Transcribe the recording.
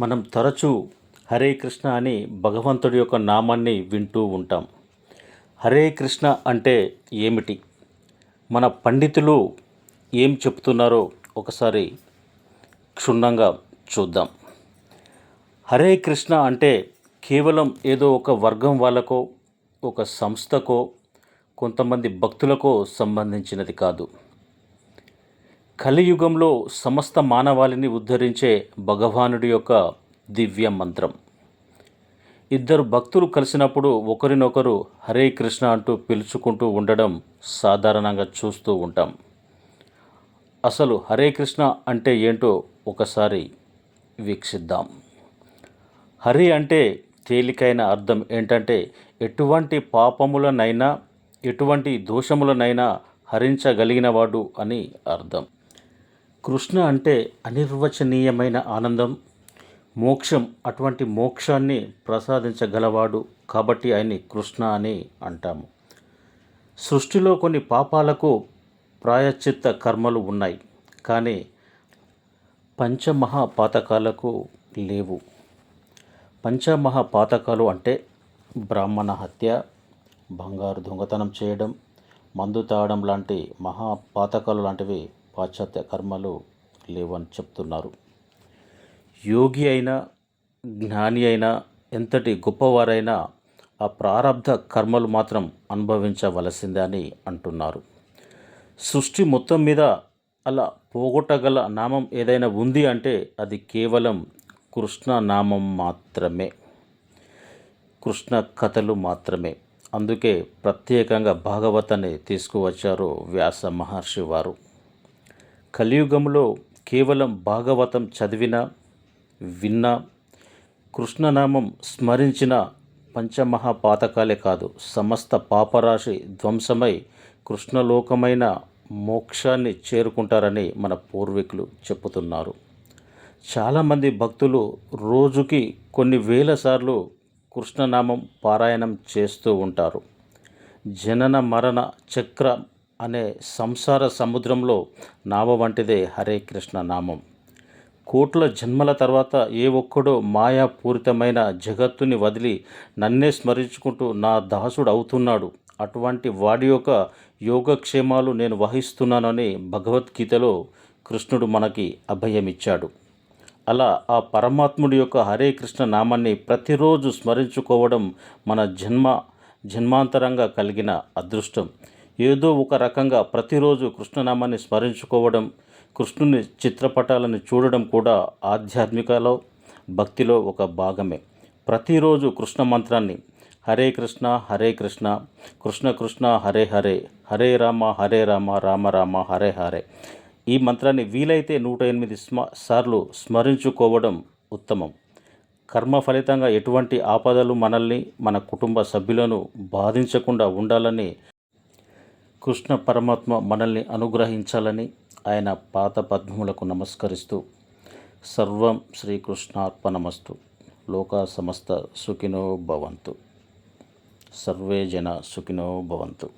మనం తరచూ హరే కృష్ణ అని భగవంతుడి యొక్క నామాన్ని వింటూ ఉంటాం. హరే కృష్ణ అంటే ఏమిటి? మన పండితులు ఏం చెప్తున్నారో ఒకసారి క్షుణ్ణంగా చూద్దాం. హరే కృష్ణ అంటే కేవలం ఏదో ఒక వర్గం వాళ్ళకో ఒక సంస్థకో కొంతమంది భక్తులకో సంబంధించినది కాదు. కలియుగంలో సమస్త మానవాళిని ఉద్ధరించే భగవానుడి యొక్క దివ్య మంత్రం. ఇద్దరు భక్తులు కలిసినప్పుడు ఒకరినొకరు హరే కృష్ణ అంటూ పిలుచుకుంటూ ఉండడం సాధారణంగా చూస్తూ ఉంటాం. అసలు హరే కృష్ణ అంటే ఏంటో ఒకసారి వీక్షిద్దాం. హరి అంటే తేలికైన అర్థం ఏంటంటే ఎటువంటి పాపములనైనా ఎటువంటి దోషములనైనా హరించగలిగినవాడు అని అర్థం. కృష్ణ అంటే అనిర్వచనీయమైన ఆనందం మోక్షం అటువంటి మోక్షాన్ని ప్రసాదించగలవాడు కాబట్టి ఆయన్ని కృష్ణ అని అంటాము. సృష్టిలో కొన్ని పాపాలకు ప్రాయశ్చిత్త కర్మలు ఉన్నాయి కానీ పంచమహాపాతకాలకు లేవు. పంచమహాపాతకాలు అంటే బ్రాహ్మణ హత్య బంగారు దొంగతనం చేయడం మందు తాగడం లాంటి మహాపాతకాలు లాంటివి పాశ్చాత్య కర్మలు లేవని చెప్తున్నారు. యోగి అయినా జ్ఞాని అయినా ఎంతటి గొప్పవారైనా ఆ ప్రారంధ కర్మలు మాత్రం అనుభవించవలసిందే అని అంటున్నారు. సృష్టి మొత్తం మీద అలా పోగొట్టగల నామం ఏదైనా ఉంది అంటే అది కేవలం కృష్ణ నామం మాత్రమే. కృష్ణ కథలు మాత్రమే. అందుకే ప్రత్యేకంగా భాగవతాన్ని తీసుకువచ్చారు వ్యాస మహర్షి వారు. కలియుగంలో కేవలం భాగవతం చదివిన విన్న కృష్ణనామం స్మరించిన పంచమహాపాతకాలే కాదు సమస్త పాపరాశి ధ్వంసమై కృష్ణలోకమైన మోక్షాన్ని చేరుకుంటారని మన పూర్వీకులు చెప్పుతున్నారు. చాలామంది భక్తులు రోజుకి కొన్ని వేల సార్లు కృష్ణనామం పారాయణం చేస్తూ ఉంటారు. జనన మరణ చక్ర అనే సంసార సముద్రంలో నావ వంటిదే హరే కృష్ణ నామం. కోట్ల జన్మల తర్వాత ఏ ఒక్కడో మాయాపూరితమైన జగత్తుని వదిలి నన్నే స్మరించుకుంటూ నా దాసుడు అవుతున్నాడు. అటువంటి వాడి యొక్క యోగక్షేమాలు నేను వహిస్తున్నానని భగవద్గీతలో కృష్ణుడు మనకి అభయమిచ్చాడు. అలా ఆ పరమాత్ముడి యొక్క హరే కృష్ణ నామాన్ని ప్రతిరోజు స్మరించుకోవడం మన జన్మ జన్మాంతరంగా కలిగిన అదృష్టం. ఏదో ఒక రకంగా ప్రతిరోజు కృష్ణనామాన్ని స్మరించుకోవడం కృష్ణుని చిత్రపటాలను చూడడం కూడా ఆధ్యాత్మికలో భక్తిలో ఒక భాగమే. ప్రతిరోజు కృష్ణ మంత్రాన్ని హరే కృష్ణ హరే కృష్ణ కృష్ణ కృష్ణ హరే హరే హరే రామ హరే రామ రామ రామ హరే హరే ఈ మంత్రాన్ని వీలైతే నూట ఎనిమిది స్మ సార్లు స్మరించుకోవడం ఉత్తమం. కర్మ ఫలితంగా ఎటువంటి ఆపదలు మనల్ని మన కుటుంబ సభ్యులను బాధించకుండా ఉండాలని కృష్ణ పరమాత్మ మనల్ని అనుగ్రహించాలని ఆయన పాత పద్మములకు నమస్కరిస్తూ సర్వం శ్రీకృష్ణార్పణమస్తు లోకా సమస్త సుఖినో భవంతు. సర్వే జన సుఖినో భవంతు.